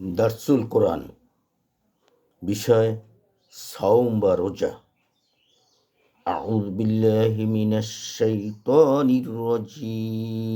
দারসুল কোরআন বিষয় সাওম বা রোজা أعوذ بالله من الشيطان الرجيم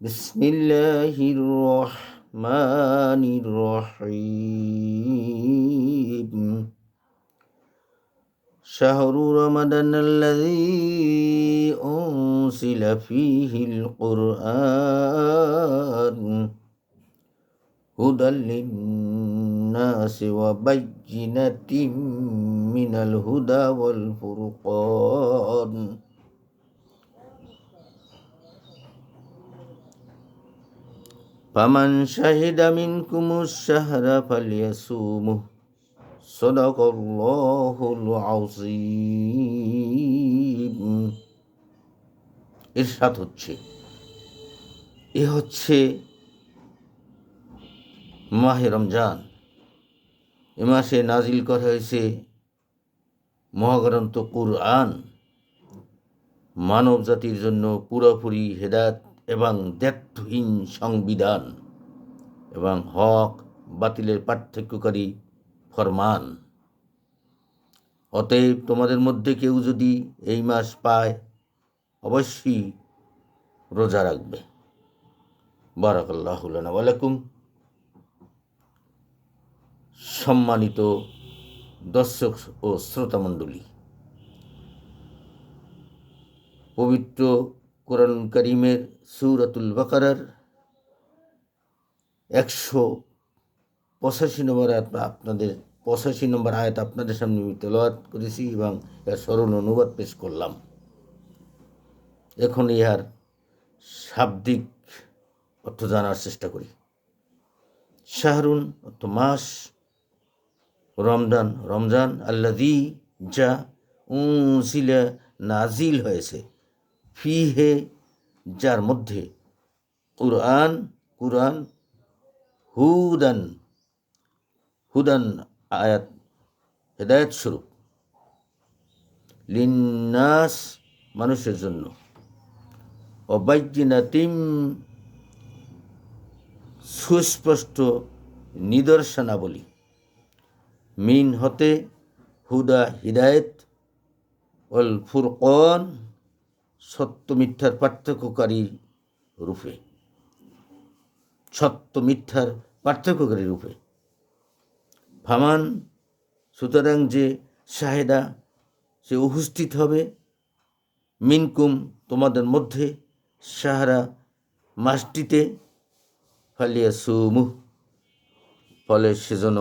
بسم الله الرحمن الرحيم شهر رمضان الذي أنزل فيه القرآن هدى للناس وبينة من الهدى والفرقان. فمن شهد منكم الشهر فليصومه. صدق الله العظيم ইরশাদ হচ্ছে এ হচ্ছে মাহে রমজান এ মাসে নাজিল করা হয়েছে মহাগ্রন্থ কুরআন মানব জাতির জন্য পুরোপুরি হেদায়ত এবং দ্ব্যর্থহীন সংবিধান এবং হক বাতিলের পার্থক্যকারী ফরমান অতএব তোমাদের মধ্যে কেউ যদি এই মাস পায়, অবশ্যই রোজা রাখবে। বারাকাল্লাহ আলাইকুম সম্মানিত দর্শক ও শ্রোতামণ্ডলী, পবিত্র কোরআন করিমের সুরাতুল বাকারার একশো পঁচাশি নম্বর আপনাদের পঁচাশি নম্বর আয়াত আপনাদের সামনে আমি তেলাওয়াত করেছি এবং এর সরল অনুবাদ পেশ করলাম। এখন ইহার শাব্দিক অর্থ জানার চেষ্টা করি। শাহরুন অর্থ মাস, রমজান রমজান আল্লাদি যা উসিলা নাজিল হয়েছে। ফি হে যার মধ্যে কুরআন কুরআন, হুদান হুদান আয়াত, হেদায়ত স্বরূপ। লিন্নাস মানুষের জন্য। অবাজ্যিনাতিম সুস্পষ্ট নিদর্শনাবলী। মিন হতে হুদা হিদায়ত অল ফুরকন, সত্য মিথ্যার পার্থক্যকারী রূপে। সত্য মিথ্যার পার্থক্যকারী রূপে। ফামান সুতরাং যে শাহেদা, সে উপস্থিত হবে। মিনকুম, তোমাদের মধ্যে সাহারা মাসটিতে। ফালিয়া সুমু ফলে সেজন্য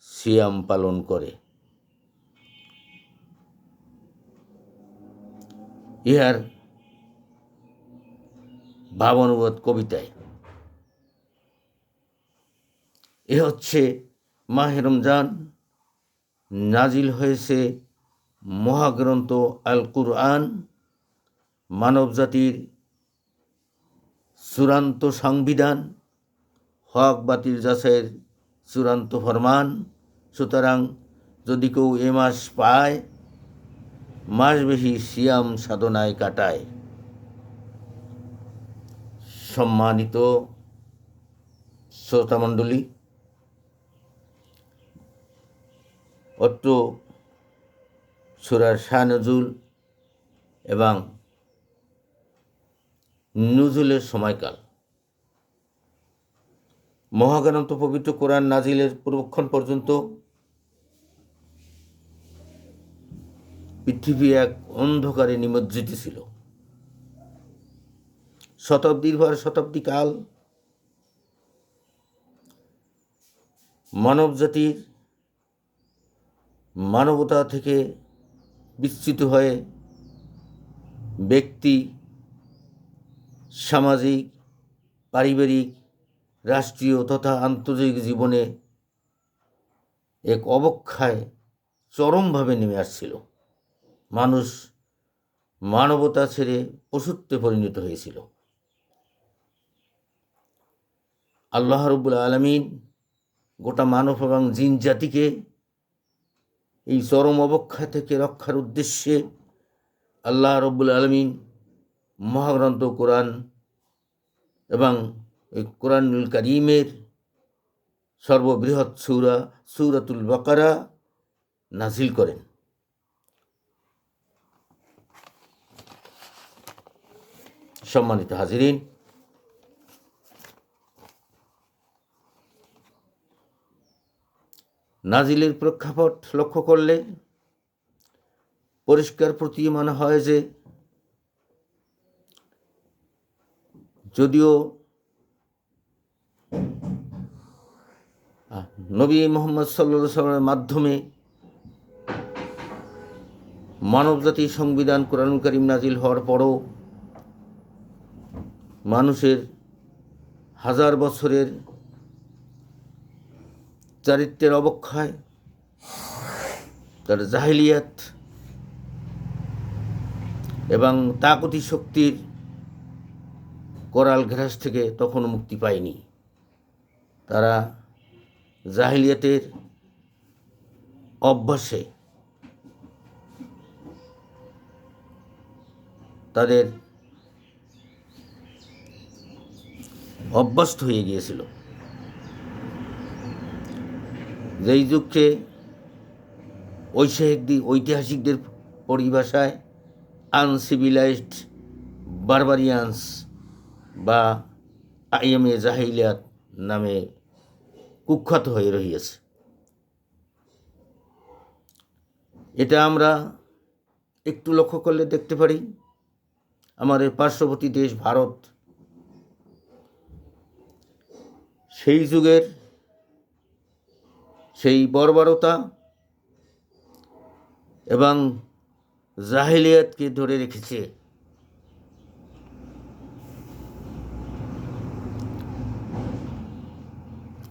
সিয়াম পালন করে। ইহার ভাবানুবাদ কবিতায়। এ হচ্ছে মাহে রমজান নাজিল হয়েছে মহাগ্রন্থ আল কুরআন মানবজাতির চূড়ান্ত সংবিধান, হক বাতিল যাচাইয়ের চূড়ান্ত ফরমান। সুতরাং যদি কেউ এ মাস পায়, মাস বেশি সিয়াম সাধনায় কাটায়। সম্মানিত শ্রোতামণ্ডলী অত্র সুরার শাহ নজুল এবং নজুলের সময়কাল। মহাগ্রন্থ পবিত্র কোরআন নাজিলের পূর্বক্ষণ পর্যন্ত পৃথিবী এক অন্ধকারে নিমজ্জিত ছিল। শতাব্দীর পর শতাব্দী কাল মানব জাতির মানবতা থেকে বিস্তৃত হয়ে ব্যক্তি, সামাজিক, পারিবারিক, রাষ্ট্রীয় তথা আন্তর্জাতিক জীবনে এক অবক্ষয় চরমভাবে নেমে আসছিল। মানুষ মানবতা ছেড়ে পশুত্বে পরিণত হয়েছিল। আল্লাহ রব্বুল আলমিন গোটা মানব এবং জিন জাতিকে এই চরম অবক্ষয় থেকে রক্ষার উদ্দেশ্যে আল্লাহ রব্বুল আলমিন মহাগ্রন্থ কোরআন এবং ওই কোরআনুল করিমের সর্ববৃহৎ সূরা, সূরাতুল বকারা নাজিল করেন। সম্মানিত হাজিরিন নাজিলের প্রেক্ষাপট লক্ষ্য করলে পরিষ্কার প্রতীয়মান হয় যে যদিও নবী মোহাম্মদ সাল্লা সাল্লামের মাধ্যমে মানবজাতির সংবিধান কোরআন করিম নাজিল হওয়ার পরও মানুষের হাজার বছরের চারিত্রের অবক্ষয়, তার জাহিলিয়াত এবং তাকতি শক্তির করাল ঘেরাস থেকে তখনও মুক্তি পায়নি। তারা জাহিলিয়াতের অভ্যাসে তাদের অভ্যস্ত হয়ে গিয়েছিল। যেই যুগকে ঐতিহাসিকদের ঐতিহাসিকদের পরিভাষায় আনসিভিলাইজড বারবারিয়ান্স বা আইএমএ জাহিলিয়াত নামে কুখ্যাত হয়ে রহিয়েছে। এটা আমরা একটু লক্ষ্য করলে দেখতে পারি, আমাদের পার্শ্ববর্তী দেশ ভারত, সেই যুগের সেই বর্বরতা এবং জাহিলিয়াতকে ধরে রেখেছে।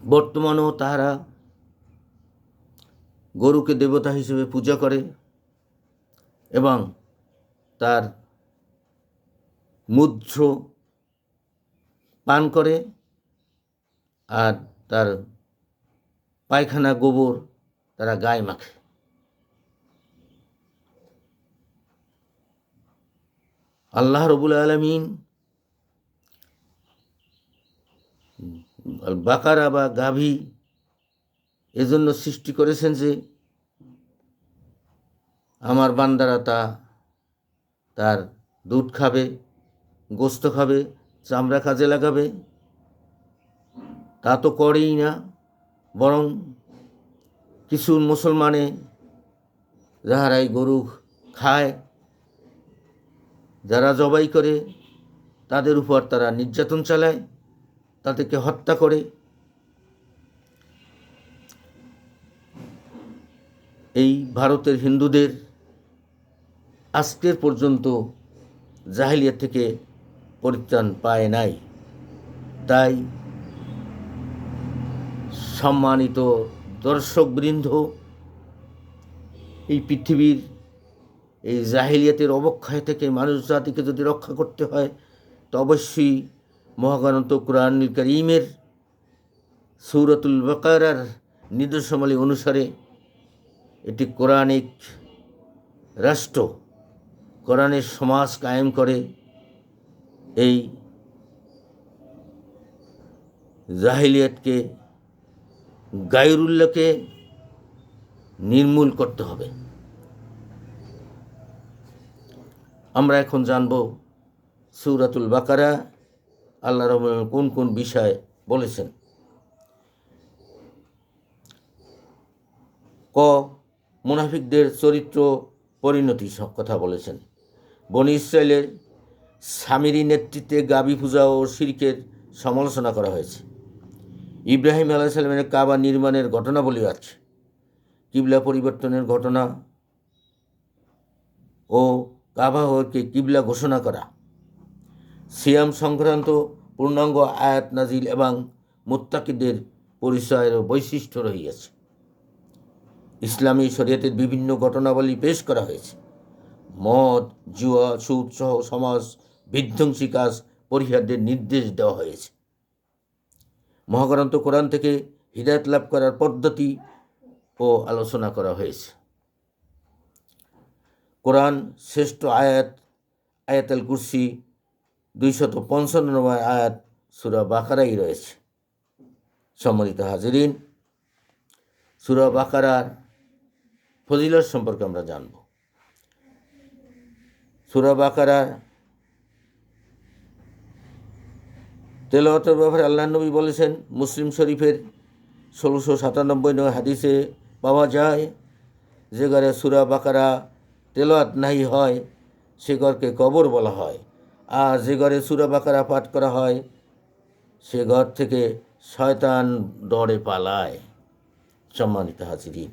বর্তমানেও তাহারা গরুকে দেবতা হিসেবে পূজা করে এবং তার মুদ্র পান করে আর তার পায়খানা, গোবর, তারা গায়ে মাখে। আল্লাহ রবুল আলমিন বাকারা বা গাভী এজন্য সৃষ্টি করেছেন যে আমার বান্দারা তা, তার দুধ খাবে, গোস্ত খাবে, চামড়া কাজে লাগাবে। তা তো করেই না। বরং কিছু মুসলমানে যাহারাই গরু খায়, যারা জবাই করে, তাদের উপর তারা নির্যাতন চালায়, তাদেরকে হত্যা করে। এই ভারতের হিন্দুদের আজকের পর্যন্ত জাহিলিয়া থেকে পরিত্রাণ পায় নাই। তাই সম্মানিত দর্শকবৃন্দ, এই পৃথিবীর এই জাহিলিয়াতের অবক্ষয় থেকে মানুষ জাতিকে যদি রক্ষা করতে হয়, তো অবশ্যই মহাগ্রন্থ কোরআন করিমের সৌরতুল বকারার নির্দেশমালী অনুসারে এটি কোরআনিক রাষ্ট্র কোরআনের সমাজ কায়েম করে এই জাহিলিয়াতকে গায়রুল্লাহকে নির্মূল করতে হবে। আমরা এখন জানব সৌরাতুল বাকারা, আল্লাহ রহমান কোন কোন বিষয় বলেছেন। ক, মুনাফিকদের চরিত্র পরিণতি সব কথা বলেছেন। বনি ইসরায়েলের স্বামীর নেতৃত্বে গাবি পূজা ও শিরকের সমালোচনা করা হয়েছে। ইব্রাহিম আলাইসাল্লামের কাবা নির্মাণের ঘটনাবলী আছে কিবলা পরিবর্তনের ঘটনা ও কাবা কাবাহকে কিবলা ঘোষণা করা। সিয়াম সংক্রান্ত পূর্ণাঙ্গ আয়াত নাজিল এবং মোত্তাকিদের পরিচয়ের বৈশিষ্ট্য রহিয়াছে। ইসলামী শরীয়তের বিভিন্ন ঘটনাবলী পেশ করা হয়েছে। মদ, জুয়া, সুদ সহ সমাজ বিধ্বংসী কাজ পরিহারদের নির্দেশ দেওয়া হয়েছে। মহাগ্রন্থ কোরআন থেকে হৃদায়ত লাভ করার পদ্ধতি ও আলোচনা করা হয়েছে। কোরআন শ্রেষ্ঠ আয়াত আয়াত আল কুরসি, দুইশত পঞ্চান্ন নম্বর আয়াত সুরা বাকারাই রয়েছে। সম্মানিত হাজিরিন, সুরা বাকারার ফজিলত সম্পর্কে আমরা জানব। সুরা বাকারার তেলাওয়াতের ব্যাপারে আল্লাহ নবী বলেছেন, মুসলিম শরীফের ষোলোশো সাতানব্বই নয় হাদিসে পাওয়া যায়, যে ঘরে সুরা বাকারা তেলাওয়াত নাই হয়, সে ঘরকে কবর বলা হয়। আর যে ঘরে সুরা বাকারা পাঠ করা হয়, সে ঘর থেকে শয়তান ডরে পালায়। সম্মানিত হাজিরিন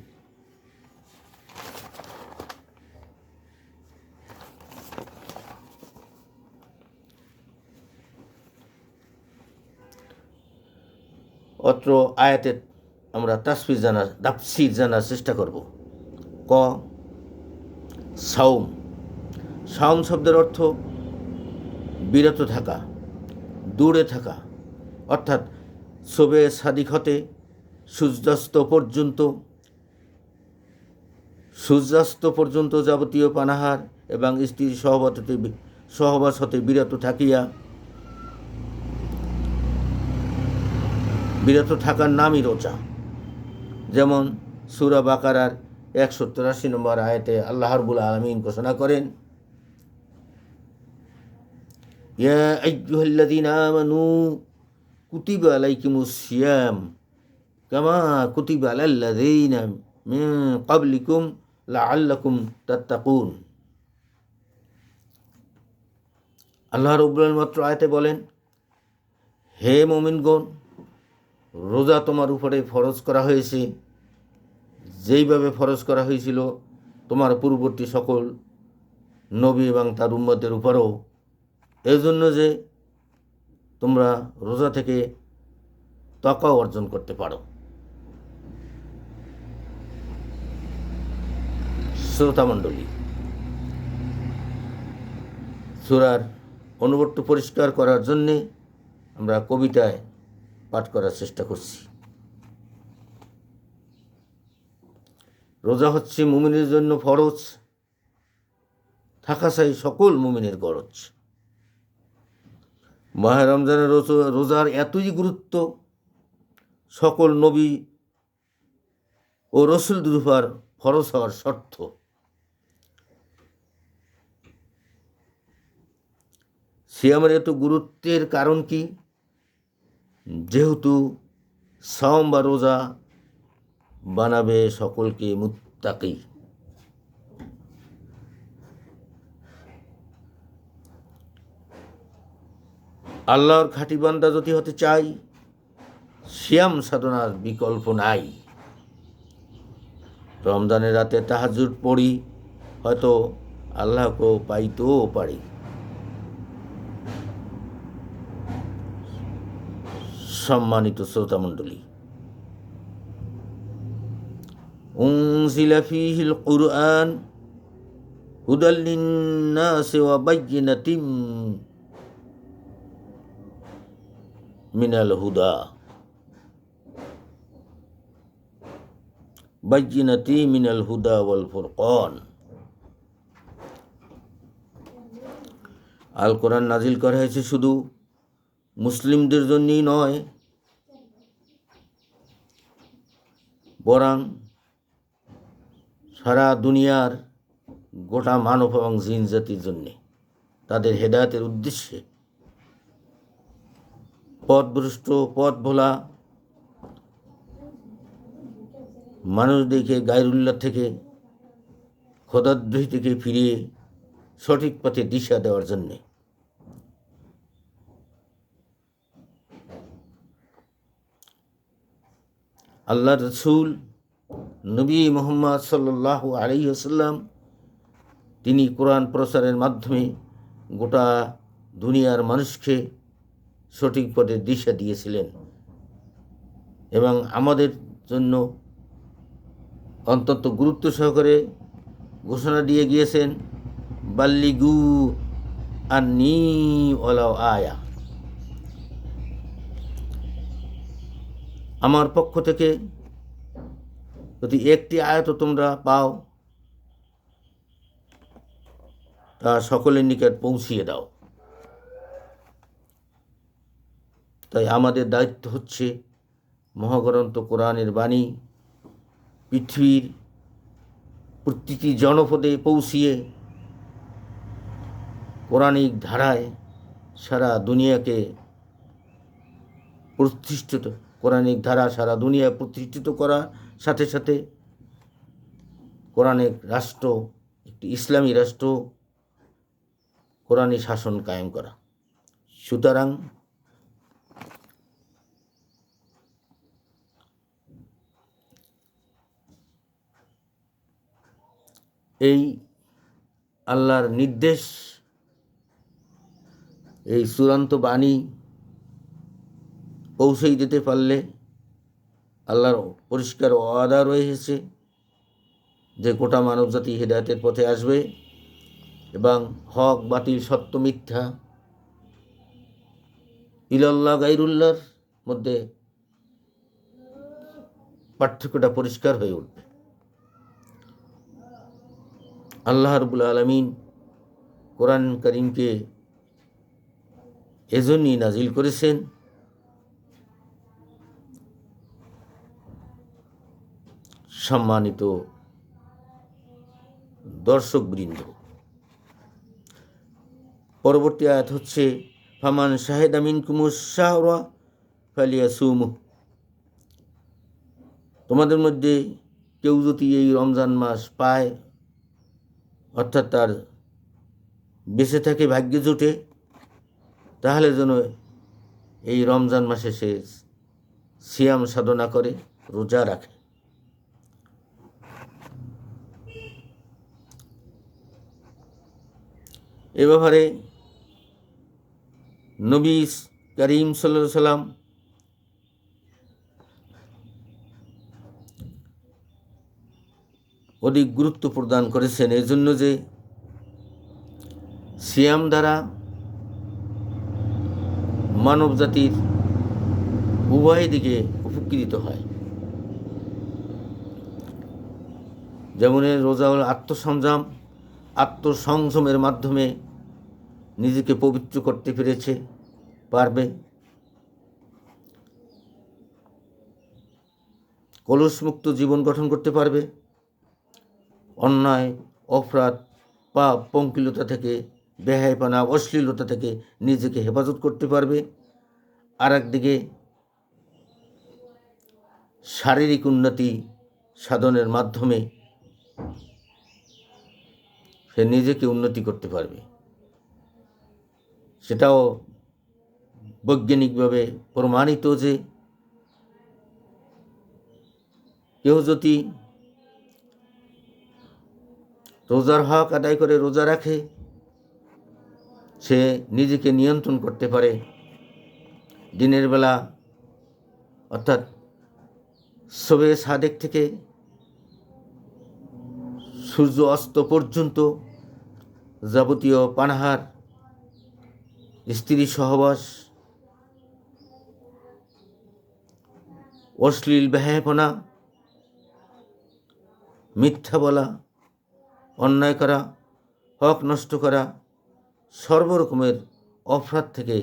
অত্র আয়াতের আমরা তাসফির জানার, তাফসির জানার চেষ্টা করব। ক সাউম সাউম শব্দের অর্থ বিরত থাকা, দূরে থাকা। অর্থাৎ শোবে সাদিক হতে সূর্যাস্ত পর্যন্ত সূর্যাস্ত পর্যন্ত যাবতীয় পানাহার এবং স্ত্রীর সহবত সহবাস হতে বিরত থাকিয়া বিরত থাকার নামই রোজা। যেমন সুরা বাকারার একশো তিরাশি নম্বর আয়তে আল্লাহ রবুল আলমিন ঘোষণা করেন আমানু কুতিবা সিয়াম কুতিবা আল্লাহ মাত্র আয়তে বলেন, হে মুমিনগণ রোজা তোমার উপরে ফরজ করা হয়েছে। যেইভাবে ফরজ করা হয়েছিল, তোমার পূর্ববর্তী সকল নবী এবং তার উম্মতের উপরও। এজন্য যে তোমরা রোজা থেকে তকা অর্জন করতে পারো। শ্রোতামণ্ডলী সুরার অনুবর্ত পরিষ্কার করার জন্যে আমরা কবিতায় পাঠ করার চেষ্টা করছি। রোজা হচ্ছে মুমিনের জন্য ফরজ। থাকা চাই সকল মুমিনের গরজ। মাহে রমজানের রোজ- রোজার এতই গুরুত্ব, সকল নবী ও রসুল দুরুফার ফরজ হওয়ার শর্ত। সিয়ামের এত গুরুত্বের কারণ কি? যেহেতু সাম বা রোজা বানাবে সকলকে মুত্তাকি। আল্লাহর খাঁটি বান্দা যদি হতে চাই শ্যাম সাধনার বিকল্প নাই। রমজানের রাতে তাহাজুদ পড়ি, হয়তো আল্লাহকেও পাইতেও পারি। সম্মানিত শ্রোতামণ্ডলী উংসিলাফিহিল কুরআন হুদাল্লিন্না সেওয়া বাইনাতিম মিনাল হুদা বাইনাতি মিনাল হুদা ওয়াল ফুরকন আল কোরআন নাজিল করা হয়েছে শুধু মুসলিমদের জন্যই নয়, বরং সারা দুনিয়ার গোটা মানব এবং জিন জাতির জন্যে। তাদের হেদায়তের উদ্দেশ্যে পথভ্রষ্ট পথ ভোলা মানুষ দেখে গায়রুল্লাহ থেকে, খোদাদ্রোহী থেকে ফিরিয়ে সঠিক পথে দিশা দেওয়ার জন্যে আল্লাহ রসুল নবী মোহাম্মদ সাল্লাহ আলী আসাল্লাম তিনি কোরআন প্রচারের মাধ্যমে গোটা দুনিয়ার মানুষকে সঠিক পথে দিশা দিয়েছিলেন এবং আমাদের জন্য অন্তত গুরুত্ব সহকারে ঘোষণা দিয়ে গিয়েছেন, বাল্লিগু আন্নি ওলাও আয়া। আমার পক্ষ থেকে যদি একটি আয়ত তোমরা পাও, তা সকলের নিকট পৌঁছিয়ে দাও। তাই আমাদের দায়িত্ব হচ্ছে মহাগ্রন্থ কোরআনের বাণী পৃথিবীর প্রতিটি জনপদে পৌঁছিয়ে পৌরাণিক ধারায় সারা দুনিয়াকে প্রতিষ্ঠিত কোরআনিক ধারা সারা দুনিয়ায় প্রতিষ্ঠিত করার সাথে সাথে কোরআনিক রাষ্ট্র, একটি ইসলামী রাষ্ট্র, কোরআনী শাসন কায়েম করা। সুতরাং এই আল্লাহর নির্দেশ, এই চূড়ান্ত বাণী পৌঁছেই দিতে পারলে আল্লাহর পরিষ্কার ওয়াদা রয়েছে যে গোটা মানবজাতি হেদায়তের পথে আসবে এবং হক, বাতিল, সত্য, মিথ্যা, ইলাল্লাহ গাইরুল্লাহর মধ্যে পার্থক্যটা পরিষ্কার হয়ে উঠবে। আল্লাহ রবুল আলমিন কোরআন করিমকে এজন্যই নাজিল করেছেন সম্মানিত দর্শকবৃন্দ। পরবর্তী আয়াত হচ্ছে, ফামান শাহেদ আমিন কুমুর শাহরা ফালিয়া সুমু তোমাদের মধ্যে কেউ যদি এই রমজান মাস পায়, অর্থাৎ তার বেঁচে থাকে ভাগ্যে জুটে, তাহলে যেন এই রমজান মাসে সে সিয়াম সাধনা করে, রোজা রাখে। এ ব্যাপারে নবী করিম সাল্লা সাল্লাম অধিক গুরুত্ব প্রদান করেছেন। এই জন্য যে সিয়াম দ্বারা মানব জাতির উভয় দিকে উপকৃত হয়। যেমন রোজা হল আত্মসংযম, আত্মসংযমের মাধ্যমে নিজেকে পবিত্র করতে পেরেছে, পারবে। কলসমুক্ত জীবন গঠন করতে পারবে। অন্যায়, অপরাধ, পাপ, পঙ্কিলতা থেকে বেহাইপানা অশ্লীলতা থেকে নিজেকে হেফাজত করতে পারবে। আর একদিকে শারীরিক উন্নতি সাধনের মাধ্যমে সে নিজেকে উন্নতি করতে পারবে। সেটাও বৈজ্ঞানিকভাবে প্রমাণিত যে কেউ যদি রোজার হক আদায় করে রোজা রাখে, সে নিজেকে নিয়ন্ত্রণ করতে পারে। দিনের বেলা, অর্থাৎ সবে সাদেক থেকে সূর্য অস্ত পর্যন্ত যাবতীয় পানাহার স্ত্রী সহবাস, অশ্লীল ব্যয়াপনা মিথ্যা বলা, অন্যায় করা, হক নষ্ট করা সর্বরকমের অপরাধ থেকে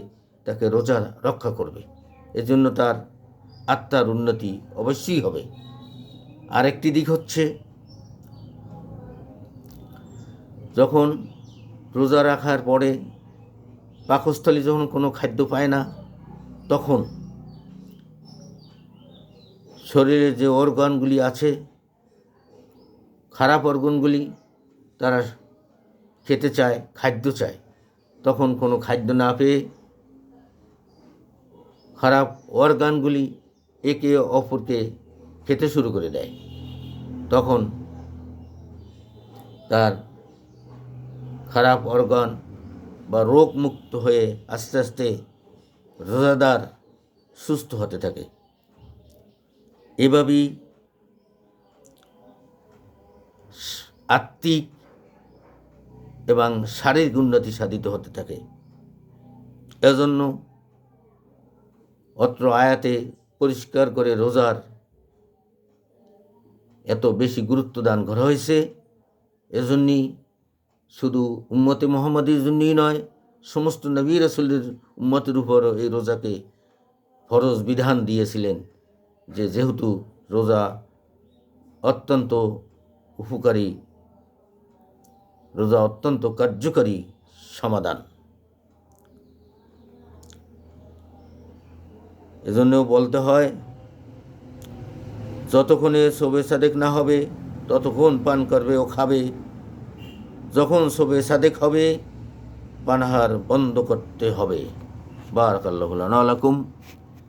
তাকে রোজা রক্ষা করবে। এজন্য তার আত্মার উন্নতি অবশ্যই হবে। আরেকটি দিক হচ্ছে, যখন রোজা রাখার পরে পাকস্থলী যখন কোনো খাদ্য পায় না, তখন শরীরে যে অর্গানগুলি আছে, খারাপ অর্গানগুলি তারা খেতে চায়, খাদ্য চায়, তখন কোনো খাদ্য না পেয়ে খারাপ অর্গানগুলি একে অপরকে খেতে শুরু করে দেয়। তখন তার খারাপ অর্গান বা রোগমুক্ত হয়ে আস্তে আস্তে রোজাদার সুস্থ হতে থাকে। এভাবেই আত্মিক এবং শারীরিক উন্নতি সাধিত হতে থাকে। এজন্য অত্র আয়াতে পরিষ্কার করে রোজার এত বেশি গুরুত্ব দান করা হয়েছে। এজন্যই শুধু উম্মতে মোহাম্মদের জন্যই নয়, সমস্ত নবী রসুলের উম্মতের উপর এই রোজাকে ফরজ বিধান দিয়েছিলেন যে যেহেতু রোজা অত্যন্ত উপকারী, রোজা অত্যন্ত কার্যকারী সমাধান। এজন্যও বলতে হয়, যতক্ষণে শোবে সাদেক না হবে, ততক্ষণ পান করবে ও খাবে। যখন সবে সাদেক হবে পানাহার বন্ধ করতে হবে। বারকাল্লাহ আলাইকুম